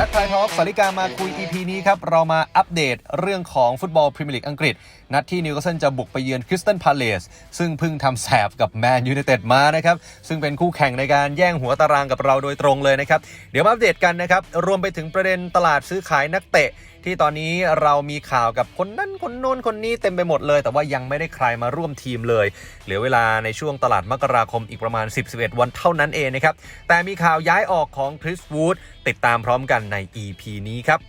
บ็คไททอล์กสาริกามาคุย EP นี้ครับ เรามาอัปเดตเรื่องของฟุตบอลพรีเมียร์ลีกอังกฤษ นัดที่นิวคาสเซิลจะบุกไปเยือนคริสตันพาเลสซึ่งเพิ่งทำแสบกับแมนยูไนเต็ดมานะครับ ซึ่งเป็นคู่แข่งในการแย่งหัวตารางกับเราโดยตรงเลยนะครับ เดี๋ยวมาอัปเดตกันนะครับ รวมไปถึงประเด็นตลาดซื้อขายนักเตะ ที่ตอนนี้เรามีข่าวกับคนนั้นคนโน้นคนนี้เต็มไปหมดเลย แต่ว่ายังไม่ได้ใครมาร่วมทีมเลย เหลือเวลาในช่วงตลาดมกราคมอีกประมาณ 10-11 วันเท่านั้นเองนะครับ แต่มีข่าวย้ายออกของคริสวูดติดตามพร้อมกันใน EP นี้ครับ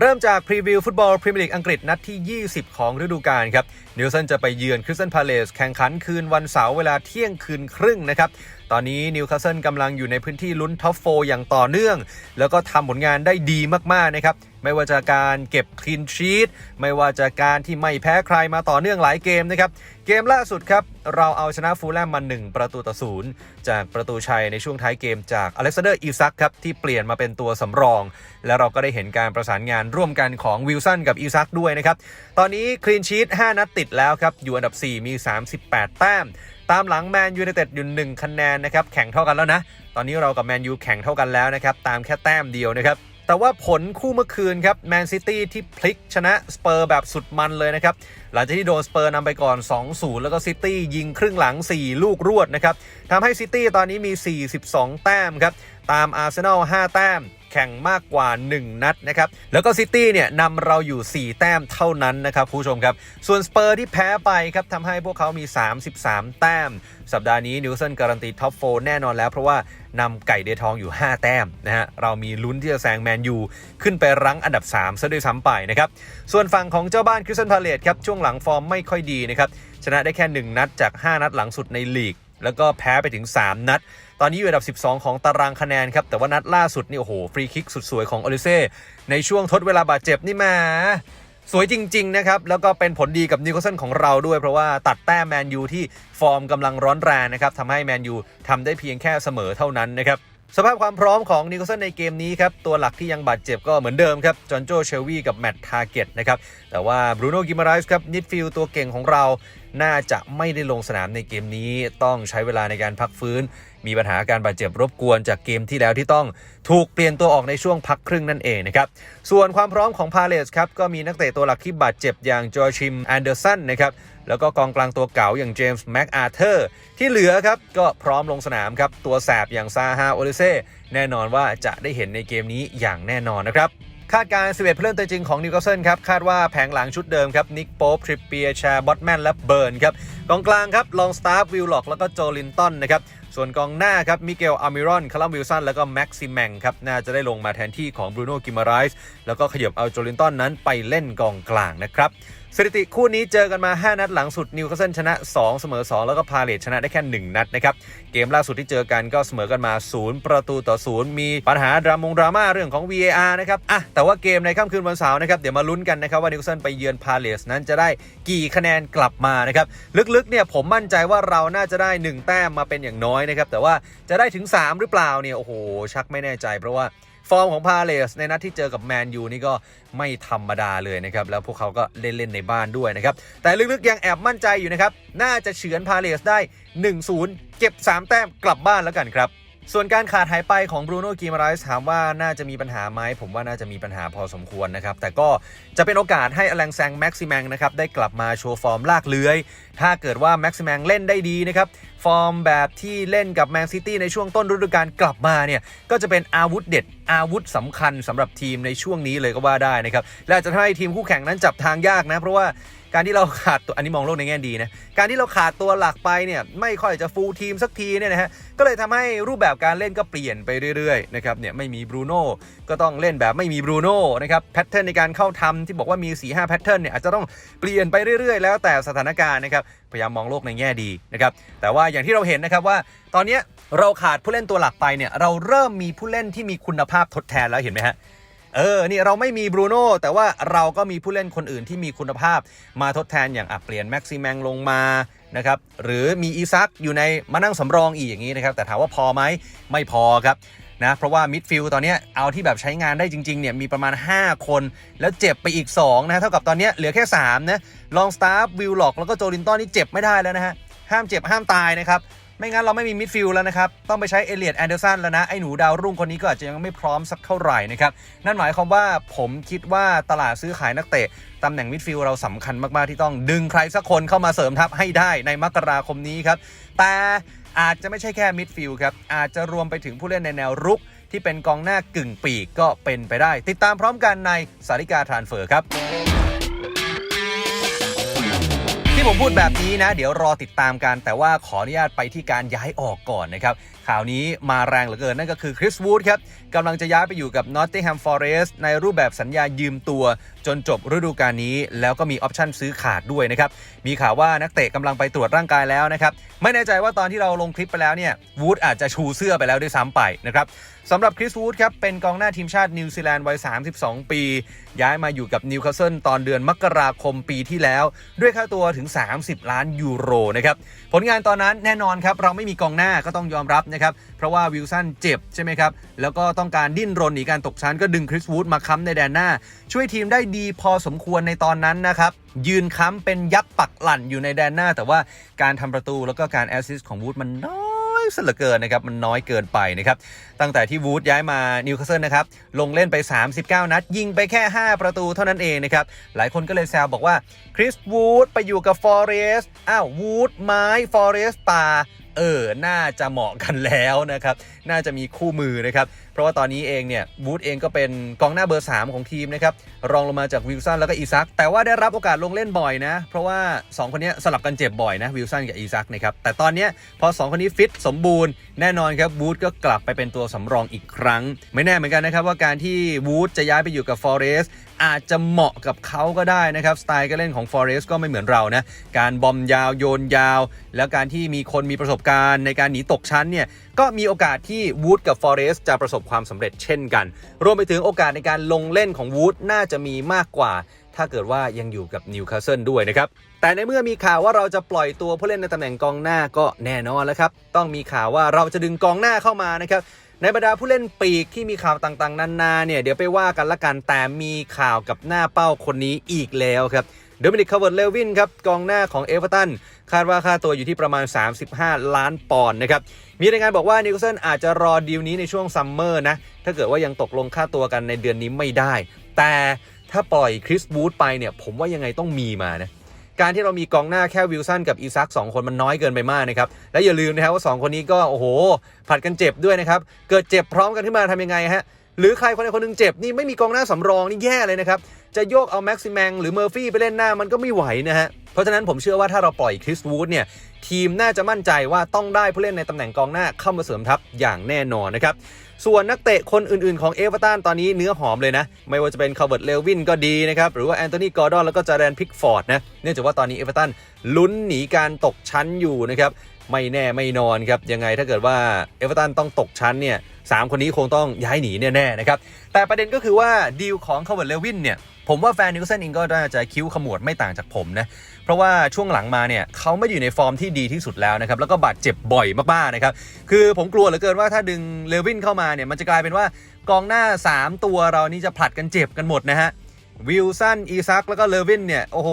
เริ่มจากพรีวิวฟุตบอลพรีเมียร์ลีกอังกฤษนัดที่ 20 ของฤดูกาลครับนิวเซนจะไปเยือนคริสตันพาเลสแข่งขันคืนวันเสาร์เวลาเที่ยงคืนครึ่งนะครับ ตอนนี้นิวคาสเซิลกำลังอยู่ในพื้นที่ลุ้นท็อปโฟอย่างต่อเนื่อง แล้วก็ทำผลงานได้ดีมาก ๆ นะครับ ไม่ว่าจะการเก็บคลีนชีตไม่ว่าจะการที่ไม่แพ้ใครมาต่อเนื่องหลายเกมนะครับ เกมล่าสุดครับ เราเอาชนะฟูลแลมมา 1 ประตูต่อศูนย์จากประตูชัยในช่วงท้ายเกมจากอเล็กซานเดอร์อีซักครับที่เปลี่ยนมาเป็นตัวสำรอง แล้วเราก็ได้เห็นการประสานงานร่วมกันของวิลสันกับอีซักด้วยนะครับตอนนี้คลีนชีต5นัดติดแล้วครับอยู่อันดับ 4 มี 38 แต้ม ตามหลังแมนยูไนเต็ดอยู่1คะแนนนะครับแข่งเท่ากันแล้วนะ ตอนนี้เรากับแมนยูแข่งเท่ากันแล้วนะครับตามแค่แต้มเดียวนะครับแต่ว่าผลคู่เมื่อคืนครับแมนซิตี้ที่พลิกชนะสเปอร์แบบสุดมันเลยนะครับ หลังจากที่โดนสเปอร์นำไปก่อน 2-0 แล้วก็ซิตี้ยิงครึ่งหลัง 4 ลูกรวดนะครับทำให้ซิตี้ตอนนี้มี 42 แต้มครับ ตามอาร์เซนอล 5 แต้ม แข่งมากกว่า 1 นัดนะครับ แล้วก็ซิตี้เนี่ยนำเราอยู่ 4 แต้มเท่านั้นนะครับผู้ชมครับ ส่วนสเปอร์ที่แพ้ไปครับทำให้พวกเขามี 33 แต้ม สัปดาห์นี้นิวเซนการันตีท็อปโฟแน่นอนแล้ว เพราะว่านำไก่เดทองอยู่ 5 แต้มนะฮะเรามีลุ้นที่จะแซงแมนยูขึ้นไปรั้งอันดับ 3 ซะด้วยซ้ำไปนะครับ ส่วนฝั่งของเจ้าบ้านคริสตันพาเลตครับช่วงหลังฟอร์มไม่ค่อยดีนะครับชนะได้แค่ 1 นัดจาก 5 นัดหลังสุดในลีก แล้วก็แพ้ไปถึง 3 นัด ตอนนี้อยู่อันดับ 12 ของตารางคะแนนครับ แต่ว่านัดล่าสุดนี่โอ้โห ฟรีคิกสุดสวยของออลิเซ่ ในช่วงทดเวลาบาดเจ็บนี่แมา สวยจริง ๆ นะครับ แล้วก็เป็นผลดีกับนิโคลสเซิลของเราด้วย เพราะว่าตัดแต้มแมนยูที่ฟอร์มกำลังร้อนแรงนะครับทำให้แมนยูทำได้เพียงแค่เสมอเท่านั้นนะครับ สภาพความพร้อมของนิวคาสเซิลในเกมนี้ครับ ตัวหลักที่ยังบาดเจ็บก็เหมือนเดิมครับ จอห์นโจเชลวีกับแมตต์ทาร์เก็ตนะครับ แต่ว่าบรูโน่กิมาไรส์ครับนิดฟิลตัวเก่งของเรา น่าจะไม่ได้ลงสนามในเกมนี้ ต้องใช้เวลาในการพักฟื้น มีปัญหาการบาดเจ็บรบกวนจากเกมที่แล้วที่ต้องถูกเปลี่ยนตัวออกในช่วงพักครึ่งนั่นเองนะครับ ส่วนความพร้อมของพาเลสครับก็มีนักเตะตัวหลักที่บาดเจ็บอย่างจอร์ชิมแอนเดอร์สันนะครับแล้วก็กองกลางตัวเก่าอย่างเจมส์แม็กอาเธอร์ที่เหลือครับ ก็พร้อมลงสนามครับ ตัวแสบอย่างซาฮาโอลิเซ่แน่นอนว่าจะได้เห็นในเกมนี้อย่างแน่นอนนะครับคาดการณ์11ผู้เล่นตัวจริงของนิวคาสเซิลครับ คาดว่าแผงหลังชุดเดิมครับ นิกโป๊ปทริปเปียชาบอตแมนและเบิร์นครับ กองกลางครับ ลองสตาร์ฟวิลล็อก แล้วก็โจลินตันนะครับ ส่วนกองหน้าครับ มิเกลอามิรอน คาลัมวิลสัน แล้วก็แม็กซิแมงครับ น่าจะได้ลงมาแทนที่ของบรูโน่กิมาไรส์แล้วก็ขยับเอาโจลินตันนั้นไปเล่นกองกลางนะครับ สถิติคู่นี้เจอกันมา 5 นัดหลังสุดนิวคาสเซิลชนะ 2 เสมอ 2 แล้วก็พาเลตชนะได้แค่ 1 นัดนะครับ เกมล่าสุดที่เจอกันก็เสมอกันมา 0 ประตูต่อ 0 มีปัญหาดรามงดราม่าเรื่องของ VAR นะครับอะแต่ว่าเกมในค่ำคืนวันเสาร์นะครับ เดี๋ยวมาลุ้นกันนะครับว่านิวคาสเซิลไปเยือนพาเลสนั้นจะได้กี่คะแนนกลับมานะครับลึกๆเนี่ยผมมั่นใจว่าเราน่าจะได้ 1 แต้มมาเป็นอย่างน้อยนะครับแต่ว่าจะได้ถึง 3 หรือเปล่าเนี่ยโอ้โหชักไม่แน่ใจเพราะว่า ฟอร์มของพาเลสในนัดที่เจอกับแมนยูนี่ก็ไม่ธรรมดาเลยนะครับ แล้วพวกเขาก็เล่นเล่นในบ้านด้วยนะครับ แต่ลึกๆยังแอบมั่นใจอยู่นะครับ น่าจะเฉือนพาเลสได้ 1-0 เก็บ 3 แต้มกลับบ้านแล้วกันครับ ส่วนการขาดหายไปของบรูโน่กีมาไรส์ถามว่าน่าจะมีปัญหาไหมผมว่าน่าจะมีปัญหาพอสมควรนะครับ แต่ก็จะเป็นโอกาสให้อลังแซงแม็กซิแมงนะครับได้กลับมาโชว์ฟอร์มลากเลื้อย ถ้าเกิดว่าแม็กซิแมงเล่นได้ดีนะครับ ฟอร์มแบบที่เล่นกับแมนซิตี้ในช่วงต้นฤดูกาลกลับมาเนี่ยก็จะเป็นอาวุธเด็ดอาวุธสำคัญสำหรับทีมในช่วงนี้เลยก็ว่าได้นะครับและจจะทำให้ทีมคู่แข่งนั้นจับทางยากนะเพราะว่า การที่เราขาดตัวอันนี้มองโลกในแง่ดีนะ การที่เราขาดตัวหลักไปเนี่ยไม่ค่อยจะฟูลทีมสักทีเนี่ยนะฮะ ก็เลยทำให้รูปแบบการเล่นก็เปลี่ยนไปเรื่อยๆนะครับเนี่ยไม่มีบรูโน่ก็ต้องเล่นแบบไม่มีบรูโน่นะครับแพทเทิร์นในการเข้าทำที่บอกว่ามี4-5แพทเทิร์นเนี่ยอาจจะต้องเปลี่ยนไปเรื่อยๆ แล้วแต่สถานการณ์นะครับพยายามมองโลกในแง่ดีนะครับแต่ว่าอย่างที่เราเห็นนะครับว่าตอนนี้เราขาดผู้เล่นตัวหลักไปเนี่ยเราเริ่มมีผู้เล่นที่มีคุณภาพทดแทนแล้วเห็นไหมฮะ เออ นี่เราไม่มีบรูโน่แต่ว่าเราก็มีผู้เล่นคนอื่นที่มีคุณภาพมาทดแทนอย่างอะเปลี่ยนแม็กซิแมงลงมานะครับหรือมีอีซักอยู่ในมานั่งสำรองอีกอย่างนี้นะครับ แต่ถามว่าพอไหมไม่พอครับนะเพราะว่ามิดฟิลด์ตอนนี้เอาที่แบบใช้งานได้จริงๆเนี่ยมีประมาณ 5 คน แล้วเจ็บไปอีก 2 นะเท่ากับตอนนี้เหลือแค่ 3 นะ ลองสตาร์ฟวิลล็อกแล้วก็โจลินตันนี่เจ็บไม่ได้แล้วนะฮะ ห้ามเจ็บห้ามตายนะครับ ไม่งั้นเราไม่มีมิดฟิลด์แล้วนะครับ ต้องไปใช้เอเลียดแอนเดอร์สันแล้วนะ ไอ้หนูดาวรุ่งคนนี้ก็อาจจะยังไม่พร้อมสักเท่าไหร่นะครับ นั่นหมายความว่าผมคิดว่าตลาดซื้อขายนักเตะตำแหน่งมิดฟิลด์เราสำคัญมาก ๆ ที่ต้องดึงใครสักคนเข้ามาเสริมทัพให้ได้ในมกราคมนี้ครับ แต่อาจจะไม่ใช่แค่มิดฟิลด์ครับ อาจจะรวมไปถึงผู้เล่นในแนวรุก ที่เป็นกองหน้ากึ่งปีกก็เป็นไปได้ ติดตามพร้อมกันในสาริกาทรานเฟอร์ครับ ที่ผมพูดแบบนี้นะ เดี๋ยวรอติดตามกัน แต่ว่าขออนุญาตไปที่การย้ายออกก่อนนะครับ ข่าวนี้มาแรงเหลือเกินนั่นก็คือคริสวูดครับกำลังจะย้ายไปอยู่กับ Nottingham Forest ในรูปแบบสัญญายืมตัว จนจบฤดูกาลนี้ แล้วก็มีออปชั่นซื้อขาดด้วยนะครับ มีข่าวว่านักเตะกำลังไปตรวจร่างกายแล้วนะครับ ไม่แน่ใจว่าตอนที่เราลงคลิปไปแล้วเนี่ยวูดอาจจะชูเสื้อไปแล้วด้วยซ้ำไปนะครับ สำหรับคริสวูดครับเป็นกองหน้าทีมชาตินิวซีแลนด์วัย 32 ปี ย้ายมาอยู่กับนิวคาสเซิลตอนเดือนมกราคมปีที่แล้ว ด้วยค่าตัวถึง 30 ล้านยูโรนะครับผลงานตอนนั้นแน่นอนครับเราไม่มีกองหน้าก็ต้องยอมรับนะครับเพราะว่าวิลสันเจ็บใช่ไหมครับแล้วก็ต้องการดิ้นรนหนีการตกชั้นก็ดึงคริสวูดมาค้ำในแดนหน้า ช่วยทีมได้ดีพอสมควรในตอนนั้นนะครับยืนค้ำเป็นยักษ์ปักหลั่นอยู่ในแดนหน้า แต่ว่าการทำประตูแล้วก็การแอสซิสต์ของวูดมันน้อย ซะเหลือเกินนะครับมันน้อยเกินไปนะครับตั้งแต่ที่วูดย้ายมานิวคาสเซิลนะครับลงเล่นไป 39 นัด ยิงไปแค่ 5 ประตูเท่านั้นเองนะครับหลายคนก็เลยแซวบอกว่าคริสวูดไปอยู่กับฟอเรสต์อ้าววูดไม้ฟอเรสต์ป่าเออ น่าจะเหมาะกันแล้วนะครับ น่าจะมีคู่มือนะครับ ราะว่าตอนนี้เองเนี่ยวูดเองก็เป็นกองหน้าเบอร์ 3 ของทีมนะครับรองลงมาจากวิลสันแล้วก็อีซักแต่ว่าได้รับโอกาสลงเล่นบ่อยนะ เพราะว่า 2 คนนี้สลับกันเจ็บบ่อยนะวิลสันกับอีซักนะครับแต่ตอนนี้พอ 2 คนนี้ฟิตสมบูรณ์แน่นอนครับวูดก็กลับไปเป็นตัวสำรองอีกครั้ง ไม่แน่เหมือนกันนะครับว่าการที่วูดจะย้ายไปอยู่กับฟอเรส อาจจะเหมาะกับเขาก็ได้นะครับ สไตล์การเล่นของ Forest ก็ไม่เหมือนเรานะ การบอมยาวโยนยาว แล้วการที่มีคนมีประสบการณ์ในการหนีตกชั้นเนี่ย ก็มีโอกาสที่วูดกับ Forest จะประสบความสำเร็จเช่นกัน รวมไปถึงโอกาสในการลงเล่นของวูดน่าจะมีมากกว่า ถ้าเกิดว่ายังอยู่กับนิวคาสเซิลด้วยนะครับ แต่ในเมื่อมีข่าวว่าเราจะปล่อยตัวผู้เล่นในตำแหน่งกองหน้าก็แน่นอนแล้วครับต้องมีข่าวว่าเราจะดึงกองหน้าเข้ามานะครับ ในบรรดาผู้เล่นปีกที่มีข่าวต่างๆ นานาเนี่ยเดี๋ยวไปว่ากันละกันแต่มีข่าวกับหน้าเป้าคนนี้อีกแล้วครับเดมินิกคาร์เวิร์ดเลวินครับกองหน้าของเอเวอร์ตันคาดว่าค่าตัวอยู่ที่ประมาณ 35 ล้านปอนด์นะครับมีรายงานบอกว่านิวคาสเซิลอาจจะรอดีลนี้ในช่วงซัมเมอร์นะถ้าเกิดว่ายังตกลงค่าตัวกันในเดือนนี้ไม่ได้ แต่ถ้าปล่อยคริสบูธไปเนี่ยผมว่ายังไงต้องมีมานะ การที่เรามีกองหน้าแค่วิลสันกับอีซักสองคนมันน้อยเกินไปมากนะครับ และอย่าลืมนะครับว่า 2 คนนี้ก็โอ้โหผัดกันเจ็บด้วยนะครับ เกิดเจ็บพร้อมกันขึ้นมาทำยังไงฮะ หรือใครคนใดคนหนึ่งเจ็บนี่ไม่มีกองหน้าสำรองนี่แย่เลยนะครับ จะโยกเอาแม็กซิแมงหรือเมอร์ฟี่ไปเล่นหน้ามันก็ไม่ไหวนะฮะ เพราะฉะนั้นผมเชื่อว่าถ้าเราปล่อยคริสวูดเนี่ยทีมน่าจะมั่นใจว่าต้องได้ผู้เล่นในตำแหน่งกองหน้าเข้ามาเสริมทัพอย่างแน่นอนนะครับส่วนนักเตะคนอื่นๆของเอเวอร์ตันตอนนี้เนื้อหอมเลยนะ ไม่ว่าจะเป็นคาร์เวิร์ดเลวินก็ดีนะครับ หรือว่าแอนโทนีกอร์ดอนแล้วก็จาแดนพิกฟอร์ดนะ เนื่องจากว่าตอนนี้เอเวอร์ตันลุ้นหนีการตกชั้นอยู่นะครับ ไม่แน่ไม่นอนครับ ยังไงถ้าเกิดว่าเอเวอร์ตันต้องตกชั้นเนี่ย สามคนนี้คงต้องย้ายหนีแน่ๆนะครับ แต่ประเด็นก็คือว่าดีลของคาร์เวิร์ดเลวินเนี่ยผมว่าแฟนนิวเซิลเองก็น่าจะคิ้วขมวดไม่ต่างจากผมนะ เพราะว่าช่วงหลังมาเนี่ยเขาไม่อยู่ในฟอร์มที่ดีที่สุดแล้วนะครับ แล้วก็บาดเจ็บบ่อยมากๆนะครับ คือผมกลัวเหลือเกินว่าถ้าดึงเลวินเข้ามาเนี่ยมันจะกลายเป็นว่ากองหน้า 3 ตัวเรานี่จะผลัดกันเจ็บกันหมดนะฮะวิลสันอีซักแล้วก็เลวินเนี่ยโอ้โห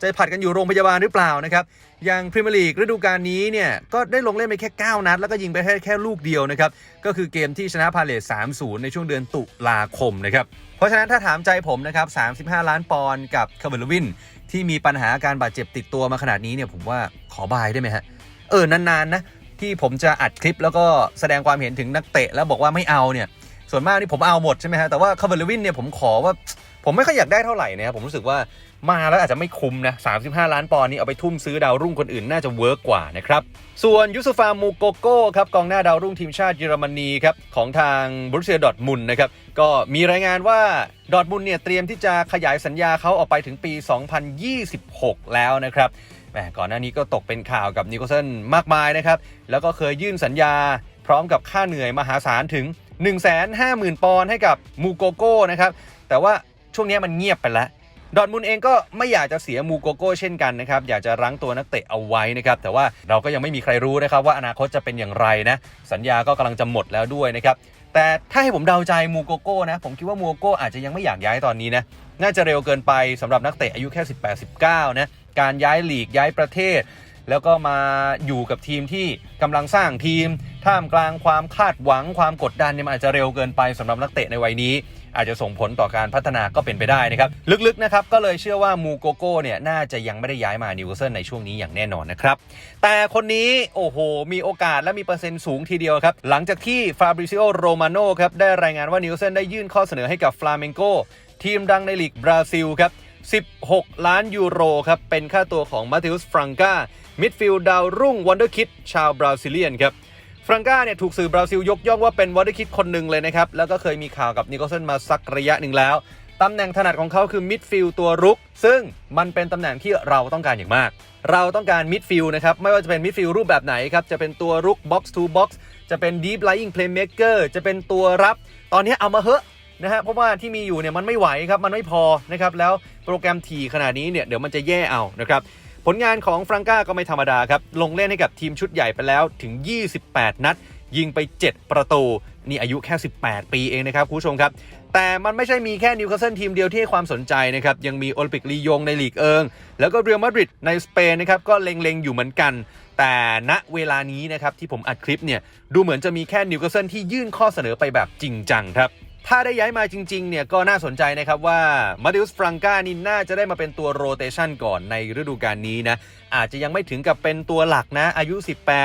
จะผัดกันอยู่โรงพยาบาลหรือเปล่านะครับ อย่างพรีเมียร์ลีกฤดูกาลนี้เนี่ย ก็ได้ลงเล่นไปแค่ 9 นัด แล้วก็ยิงไปแค่แค่ลูกเดียวนะครับ ก็คือเกมที่ชนะพาเลส3-0 ในช่วงเดือนตุลาคมนะครับ เพราะฉะนั้นถ้าถามใจผมนะครับ 35 ล้านปอนด์กับคาร์เบลวิน ที่มีปัญหาการบาดเจ็บติดตัวมาขนาดนี้เนี่ยผมว่าขอบายได้ไหมฮะเออนานๆนะที่ผมจะอัดคลิปแล้วก็แสดงความเห็นถึงนักเตะแล้วบอกว่าไม่เอาเนี่ยส่วนมากนี่ผมเอาหมดใช่ไหมฮะแต่ว่าคาร์เบลวินเนี่ยผมขอว่า ผมไม่ค่อยอยากได้เท่าไหร่นะครับผมรู้สึกว่ามาแล้วอาจจะไม่คุ้มนะ 35 ล้านปอนด์นี่เอาไปทุ่มซื้อดาวรุ่งคนอื่นน่าจะเวิร์กกว่านะครับ ส่วนยูซุฟามูโกโก้ครับกองหน้าดาวรุ่งทีมชาติเยอรมนีครับของทางบรูเซียดอร์ทมุนนะครับก็มีรายงานว่าดอทมุนเนี่ยเตรียมที่จะขยายสัญญาเขาออกไปถึงปี 2026 แล้วนะครับแหมก่อนหน้านี้ก็ตกเป็นข่าวกับนิโคลเซนมากมายนะครับแล้วก็เคยยื่นสัญญา พร้อมกับค่าเหนื่อยมหาศาลถึง 150,000 ปอนด์ให้กับมูโกโก้นะครับแต่ว่า ช่วงนี้มันเงียบไปแล้วดอร์ทมุนเองก็ไม่อยากจะเสียมูโกโก้เช่นกันนะครับ อยากจะรั้งตัวนักเตะเอาไว้นะครับ แต่ว่าเราก็ยังไม่มีใครรู้นะครับว่าอนาคตจะเป็นอย่างไรนะ สัญญาก็กำลังจะหมดแล้วด้วยนะครับ แต่ถ้าให้ผมเดาใจมูโกโก้นะ ผมคิดว่ามูโกโก้อาจจะยังไม่อยากย้ายตอนนี้นะ น่าจะเร็วเกินไปสำหรับนักเตะอายุแค่ 18-19 นะ การย้ายลีกย้ายประเทศ แล้วก็มาอยู่กับทีมที่กำลังสร้างทีม ท่ามกลางความคาดหวังความกดดันเนี่ยมันอาจจะเร็วเกินไปสำหรับนักเตะในวัยนี้ อาจจะส่งผลต่อการพัฒนาก็เป็นไปได้นะครับ ลึกๆนะครับก็เลยเชื่อว่ามูโกโก้เนี่ยน่าจะยังไม่ได้ย้ายมานิวคาสเซิลในช่วงนี้อย่างแน่นอนนะครับ แต่คนนี้โอ้โห มีโอกาสและมีเปอร์เซ็นต์สูงทีเดียวครับ หลังจากที่ฟาบริซิโอโรมาโนครับได้รายงานว่านิวคาสเซิลได้ยื่นข้อเสนอให้กับฟลาเมงโกทีมดังในลีกบราซิลครับ16 ล้านยูโรครับ เป็นค่าตัวของมา t ิ u สฟรังกามิดฟิลด์ดาวรุ่งวันเดอร์คิดชาวบราซิเลียนครับ ฟรังกาเนี่ยถูกสื่อบราซิลยกย่องว่าเป็นวอร์คิดคนหนึ่งเลยนะครับ แล้วก็เคยมีข่าวกับนิโคลสันมาสักระยะหนึ่งแล้ว ตำแหน่งถนัดของเขาคือมิดฟิลด์ตัวรุก ซึ่งมันเป็นตำแหน่งที่เราต้องการอย่างมาก เราต้องการมิดฟิลด์นะครับ ไม่ว่าจะเป็นมิดฟิลด์รูปแบบไหนครับ จะเป็นตัวรุกบ็อกซ์ทูบ็อกซ์จะเป็นดีฟไล i ิงเพลย์เม k เกอร์จะเป็นตัวรับ ตอนนี้เอามาเหอะนะฮะเพราะว่าที่มีอยู่เนี่ยมันไม่ไหวครับมันไม่พอนะครับแล้วโปรแกรมถี่ขนาดนี้เนี่ยเดี๋ยวมันจะแย่เอานะครับ ผลงานของฟรังก้าก็ไม่ธรรมดาครับ ลงเล่นให้กับทีมชุดใหญ่ไปแล้วถึง 28 นัด ยิงไป 7 ประตู นี่อายุแค่ 18 ปีเองนะครับคุณผู้ชมครับ แต่มันไม่ใช่มีแค่นิวคาสเซิลทีมเดียวที่ให้ความสนใจนะครับ ยังมีโอลิมปิกลียงในลีกเอิง แล้วก็เรอัลมาดริดในสเปนนะครับ ก็เล็งๆอยู่เหมือนกัน แต่ณเวลานี้นะครับที่ผมอัดคลิปเนี่ยดูเหมือนจะมีแค่นิวคาสเซิลที่ยื่นข้อเสนอไปแบบจริงจังครับ ถ้าได้ย้ายมาจริงๆ เนี่ยก็น่าสนใจนะครับว่ามาดิอุสฟรังกานี่น่าจะได้มาเป็นตัวโรเตชันก่อนในฤดูกาลนี้นะ อาจจะยังไม่ถึงกับเป็นตัวหลักนะ อายุ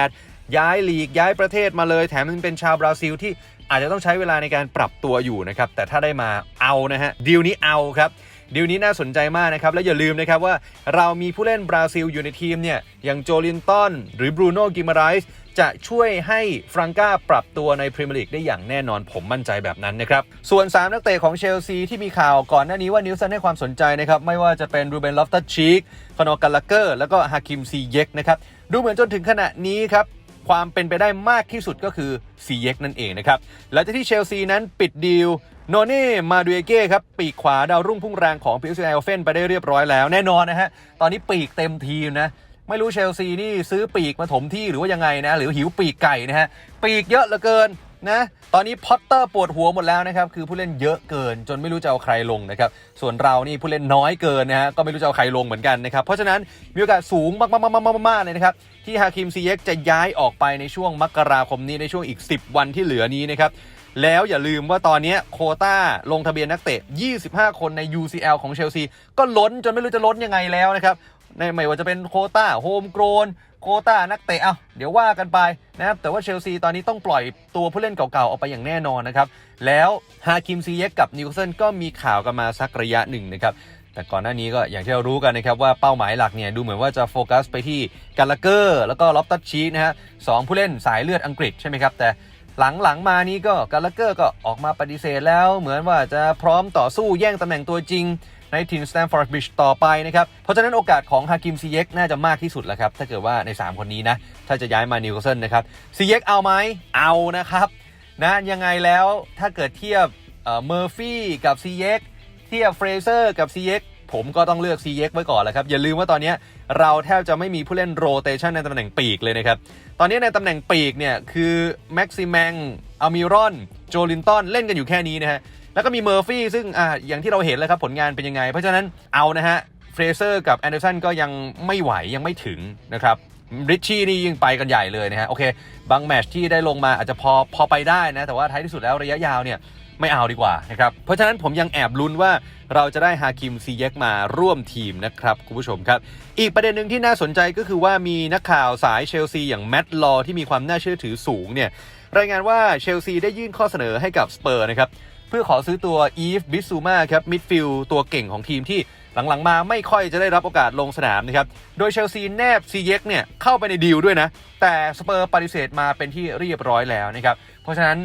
18 ย้ายลีกย้ายประเทศมาเลย แถมยังเป็นชาวบราซิลที่อาจจะต้องใช้เวลาในการปรับตัวอยู่นะครับ แต่ถ้าได้มาเอานะฮะดีลนี้เอาครับดีลนี้น่าสนใจมากนะครับ และอย่าลืมนะครับว่าเรามีผู้เล่นบราซิลอยู่ในทีมเนี่ยอย่างโจลินตันหรือบรูโน่กิมาไรส์ จะช่วยให้ฟรังกาปรับตัวในพรีเมียร์ลีกได้อย่างแน่นอนผมมั่นใจแบบนั้นนะครับ ส่วน 3 นักเตะของเชลซีที่มีข่าวก่อนหน้านี้ว่านิวซันให้ความสนใจนะครับ ไม่ว่าจะเป็นรูเบนลอฟตัสชีกคอนอกาลาเกอร์ แล้วก็ฮาคิมซีเยกนะครับ ดูเหมือนจนถึงขณะนี้ครับความเป็นไปได้มากที่สุดก็คือซีเยกนั่นเองนะครับหลังจากที่เชลซีนั้นปิดดีลโนเน่มาดูเอเก้ครับ ปีกขวาดาวรุ่งพุ่งแรงของพิซซิโอเฟนไปได้เรียบร้อยแล้วแน่นอนนะฮะ ตอนนี้ปีกเต็มทีมนะ ไม่รู้เชลซีนี่ซื้อปีกมาถมที่หรือว่ายังไงนะ หรือหิวปีกไก่นะฮะ ปีกเยอะเหลือเกินนะตอนนี้พอตเตอร์ปวดหัวหมดแล้วนะครับ คือผู้เล่นเยอะเกิน จนไม่รู้จะเอาใครลงนะครับ ส่วนเรานี่ผู้เล่นน้อยเกินนะฮะก็ไม่รู้จะเอาใครลงเหมือนกันนะครับ เพราะฉะนั้นมีโอกาสสูงมากๆๆๆๆเลยนะครับ ที่ฮาคิมซีเย็กจะย้ายออกไปในช่วงมกราคมนี้ในช่วงอีก 10 วันที่เหลือนี้นะครับแล้วอย่าลืมว่าตอนนี้โคต้าลงทะเบียนนักเตะ 25 คนใน UCL ของเชลซี ก็ล้นจนไม่รู้จะล้นยังไงแล้วนะครับ ในไม่ว่าจะเป็นโคต้าโฮมโกรนโคต้านักเตะเอาเดี๋ยวว่ากันไปนะครับแต่ว่าเชลซีตอนนี้ต้องปล่อยตัวผู้เล่นเก่าๆออกไปอย่างแน่นอนนะครับ แล้วฮาคิมซีเยกกับนิวเซิลก็มีข่าวกันมาสักระยะหนึ่งนะครับแต่ก่อนหน้านี้ก็อย่างที่เรารู้กันนะครับว่าเป้าหมายหลักเนี่ยดูเหมือนว่าจะโฟกัสไปที่กาลาเกอร์แล้วก็ล็อบตัชชีนะฮะสองผู้เล่นสายเลือดอังกฤษใช่ไหมครับแต่หลังๆมานี้ก็กาลาเกอร์ก็ออกมาปฏิเสธแล้วเหมือนว่าจะพร้อมต่อสู้แย่งตำแหน่งตัวจริง ในทีมสแตนฟอร์ดบริดจ์ต่อไปนะครับ เพราะฉะนั้นโอกาสของฮากิมซีเยกน่าจะมากที่สุดแล้วครับ ถ้าเกิดว่าใน 3 คนนี้นะ ถ้าจะย้ายมานิวคาสเซิลนะครับซีเยกเอาไหมเอานะครับนะยังไงแล้วถ้าเกิดเทียบเมอร์ฟี่กับซีเยกเทียบเฟรเซอร์กับซีเยกผมก็ต้องเลือกซีเยกไว้ก่อนแหละครับ อย่าลืมว่าตอนนี้เราแทบจะไม่มีผู้เล่นโรเตชันในตำแหน่งปีกเลยนะครับ ตอนนี้ในตำแหน่งปีกเนี่ย คือแม็กซิแมงอัลมิรอน โจลินตันเล่นกันอยู่แค่นี้นะฮะ แล้วก็มีเมอร์ฟี่ซึ่งอ่าอย่างที่เราเห็นแล้วครับผลงานเป็นยังไง เพราะฉะนั้นเอานะฮะเฟรเซอร์กับแอนเดอร์สันก็ยังไม่ไหวยังไม่ถึงนะครับริชชี่นี่ยิ่งไปกันใหญ่เลยนะฮะโอเค บางแมตช์ที่ได้ลงมาอาจจะพอพอไปได้นะ แต่ว่าท้ายที่สุดแล้วระยะยาวเนี่ยไม่เอาดีกว่านะครับเพราะฉะนั้นผมยังแอบลุ้นว่าเราจะได้ฮาคิมซีเยกมาร่วมทีมนะครับ คุณผู้ชมครับ อีกประเด็นหนึ่งที่น่าสนใจก็คือว่ามีนักข่าวสายเชลซีอย่างแมตต์ลอที่มีความน่าเชื่อถือสูงเนี่ยรายงานว่าเชลซีได้ยื่นข้อเสนอให้กับสเปอร์นะครับ เพื่อขอซื้อตัวอีฟบิซูมาครับมิดฟิลตัวเก่งของทีมที่หลังๆมาไม่ค่อยจะได้รับโอกาสลงสนามนะครับ โดยเชลซีแนบซีเย็กเนี่ยเข้าไปในดีลด้วยนะ แต่สเปอร์ปฏิเสธมาเป็นที่เรียบร้อยแล้วนะครับ เพราะฉะนั้น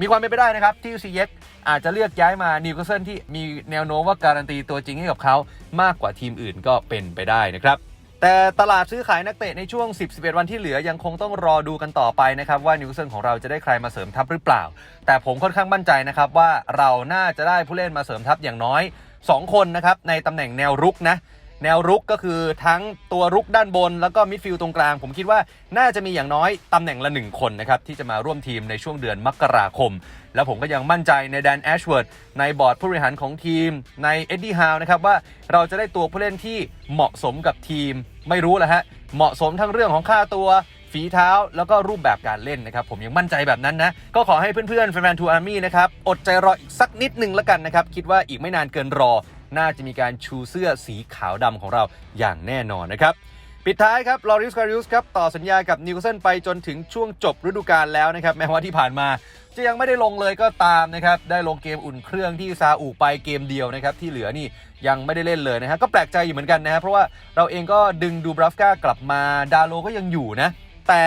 มีความเป็นไปได้นะครับ ที่ซีเย็กอาจจะเลือกย้ายมานิวคาสเซิลที่มีแนวโน้มว่าการันตีตัวจริงให้กับเขามากกว่าทีมอื่นก็เป็นไปได้นะครับ แต่ตลาดซื้อขายนักเตะในช่วง 10-11 วันที่เหลือยังคงต้องรอดูกันต่อไปนะครับว่านิวเซิลของเราจะได้ใครมาเสริมทัพหรือเปล่า แต่ผมค่อนข้างมั่นใจนะครับว่าเราน่าจะได้ผู้เล่นมาเสริมทัพอย่างน้อย 2 คนนะครับในตำแหน่งแนวรุกนะ แนวรุกก็คือทั้งตัวรุกด้านบน แล้วก็มิดฟิลด์ตรงกลาง ผมคิดว่าน่าจะมีอย่างน้อยตำแหน่งละหนึ่งคนนะครับที่จะมาร่วมทีมในช่วงเดือนมกราคม แล้วผมก็ยังมั่นใจในแดนแอชเวิร์ดในบอร์ดผู้บริหารของทีมในเอ็ดดี้ฮาวนะครับว่าเราจะได้ตัวผู้เล่นที่เหมาะสมกับทีม ไม่รู้แหละฮะเหมาะสมทั้งเรื่องของค่าตัวฝีเท้าแล้วก็รูปแบบการเล่นนะครับ ผมยังมั่นใจแบบนั้นนะ ก็ขอให้เพื่อนๆแฟนๆทูอาร์มี่นะครับ อดใจรออีกสักนิดหนึ่งแล้วกันนะครับ คิดว่าอีกไม่นานเกินรอ น่าจะมีการชูเสื้อสีขาวดำของเราอย่างแน่นอนนะครับ ปิดท้ายครับลอริสการิอุสครับต่อสัญญากับนิวคาสเซิลไปจนถึงช่วงจบฤดูกาลแล้วนะครับ แม้ว่าที่ผ่านมาจะยังไม่ได้ลงเลยก็ตามนะครับ ได้ลงเกมอุ่นเครื่องที่ซาอุไปเกมเดียวนะครับ ที่เหลือนี่ยังไม่ได้เล่นเลยนะฮะ ก็แปลกใจอยู่เหมือนกันนะฮะ เพราะว่าเราเองก็ดึงดูบราฟกากลับมา ดาโลก็ยังอยู่นะ แต่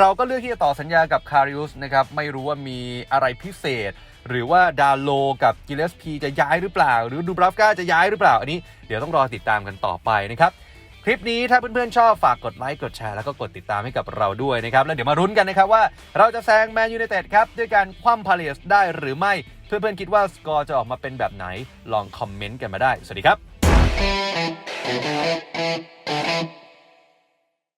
เราก็เลือกที่จะต่อสัญญากับคาริอุสนะครับไม่รู้ว่ามีอะไรพิเศษ หรือว่าดาโลกับกิเลสพีจะย้ายหรือเปล่า หรือดูบราฟกาจะย้ายหรือเปล่า อันนี้เดี๋ยวต้องรอติดตามกันต่อไปนะครับคลิปนี้ถ้าเพื่อนๆชอบฝากกดไลค์กดแชร์แล้วก็กดติดตามให้กับเราด้วยนะครับ แล้วเดี๋ยวมารุ้นกันนะครับว่าเราจะแซงแมนยูไนเต็ดครับ ด้วยการคว่ำพาเลสได้หรือไม่ เพื่อนๆคิดว่าสกอร์จะออกมาเป็นแบบไหนลองคอมเมนต์กันมาได้ สวัสดีครับ